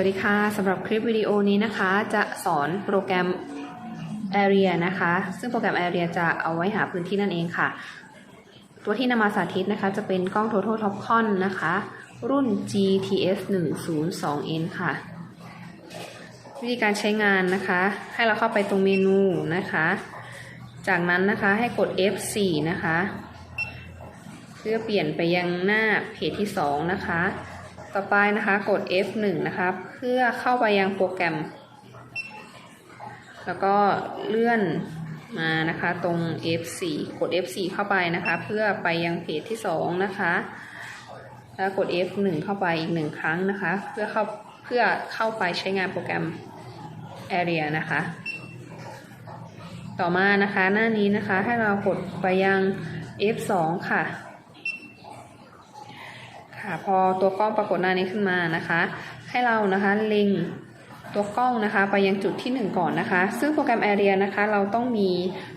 วัสดีค่ะสำหรับคลิปวิดีโอนี้นะคะจะสอนโปรแกรม Area นะคะ ซึ่งโปรแกรม Area จะเอาไว้หาพื้นที่นั่นเองค่ะ ตัวที่นำมาสาธิตนะคะ จะเป็นกล้อง Total Topcon นะคะ รุ่น GTS 102N ค่ะ วิธีการใช้งานนะคะ ให้เราเข้าไปตรงเมนูนะคะ จากนั้นนะคะให้กด F4 นะคะ เพื่อเปลี่ยนไปยังหน้าเพจที่ 2 นะคะ ต่อไปนะคะกด F1 นะคะเพื่อเข้าไปยังโปรแกรม แล้วก็เลื่อนมานะคะตรง F4 กด F4 เข้าไปนะคะ เพื่อไปยังเพจที่2นะคะแล้วกด F1 เข้าไปอีกหนึ่งครั้งนะคะ เพื่อเข้าเพื่อเข้าไปใช้งานโปรแกรม Area นะคะ ต่อมานะคะหน้านี้นะคะให้เรากดไปยัง F2 ค่ะ ค่ะ พอตัวกล้องปรากฏหน้านี้ขึ้นมานะคะ ให้เรานะคะล็งตัวกล้องนะคะ ไปยังจุดที่ 1 ก่อนนะคะ ซึ่งโปรแกรม Area นะคะ เราต้องมี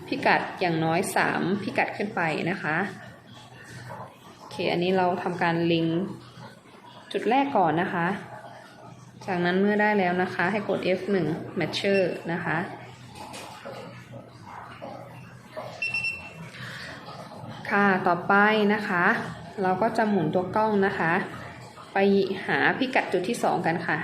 พิกัดอย่างน้อย 3 พิกัดขึ้นไปนะคะโอเคอันนี้เราทำการล็งจุดแรกก่อนนะคะ จากนั้นเมื่อได้แล้วนะคะ ให้กด F1 Matcher นะคะค่ะ ต่อไปนะคะ เราก็จะหมุนตัวกล้องนะคะ ไปหาพิกัดจุดที่ 2 กันค่ะ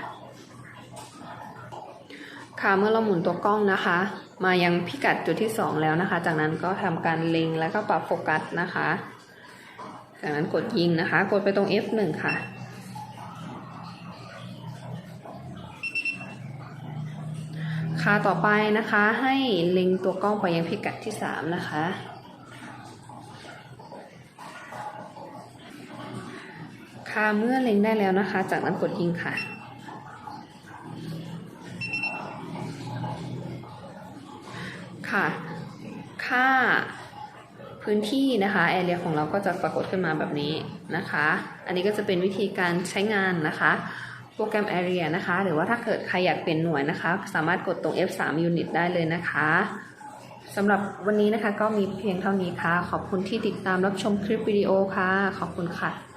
ค่ะเมื่อเราหมุนตัวกล้องนะคะ มายังพิกัดจุดที่ 2 แล้วนะคะ จากนั้นก็ทำการเล็งแล้วก็ปรับโฟกัสนะคะ จากนั้นกดยิงนะคะ กดไปตรง F1 ค่ะค่ะต่อไปนะคะให้เล็งตัวกล้องไปยังพิกัดที่ 3 นะคะ ค่ะเมื่อเล็งได้แล้วนะคะ จากนั้นกดยิงค่ะ ค่ะ ค่าพื้นที่นะคะแอเรียของเราก็จะปรากฏขึ้นมาแบบนี้นะคะ อันนี้ก็จะเป็นวิธีการใช้งานนะคะโปรแกรม Area นะคะ หรือว่าถ้าเกิดใครอยากเปลี่ยนหน่วยนะคะ สามารถกดตรง F3 Unit ได้เลยนะคะสำหรับวันนี้นะคะก็มีเพียงเท่านี้ค่ะ ขอบคุณที่ติดตามรับชมคลิปวิดีโอค่ะ ขอบคุณค่ะ